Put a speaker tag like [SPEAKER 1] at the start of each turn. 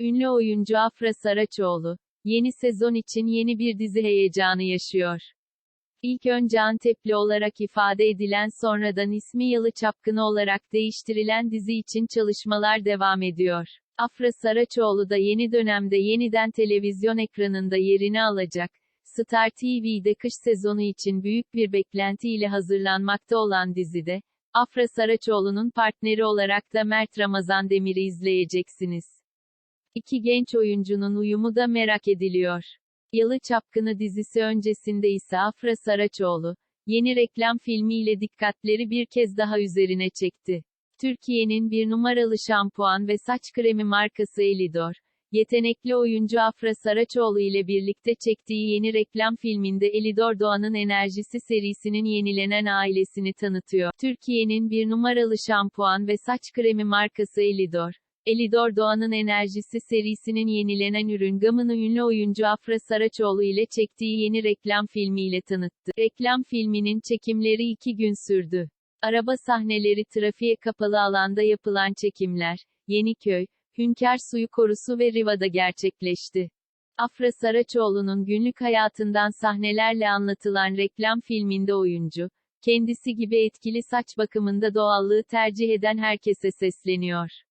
[SPEAKER 1] Ünlü oyuncu Afra Saraçoğlu, yeni sezon için yeni bir dizi heyecanı yaşıyor. İlk önce Antepli olarak ifade edilen sonradan ismi Yalı Çapkını olarak değiştirilen dizi için çalışmalar devam ediyor. Afra Saraçoğlu da yeni dönemde yeniden televizyon ekranında yerini alacak. Star TV'de kış sezonu için büyük bir beklentiyle hazırlanmakta olan dizide, Afra Saraçoğlu'nun partneri olarak da Mert Ramazan Demir'i izleyeceksiniz. İki genç oyuncunun uyumu da merak ediliyor. Yalı Çapkını dizisi öncesinde ise Afra Saraçoğlu, yeni reklam filmiyle dikkatleri bir kez daha üzerine çekti. Türkiye'nin bir numaralı şampuan ve saç kremi markası Elidor, yetenekli oyuncu Afra Saraçoğlu ile birlikte çektiği yeni reklam filminde Elidor Doğan'ın Enerjisi serisinin yenilenen ailesini tanıtıyor. Türkiye'nin bir numaralı şampuan ve saç kremi markası Elidor, Elidor Doğan'ın Enerjisi serisinin yenilenen ürün gamını ünlü oyuncu Afra Saraçoğlu ile çektiği yeni reklam filmiyle tanıttı. Reklam filminin çekimleri iki gün sürdü. Araba sahneleri trafiğe kapalı alanda yapılan çekimler, Yeniköy, Hünkar Suyu Korusu ve Riva'da gerçekleşti. Afra Saraçoğlu'nun günlük hayatından sahnelerle anlatılan reklam filminde oyuncu, kendisi gibi etkili saç bakımında doğallığı tercih eden herkese sesleniyor.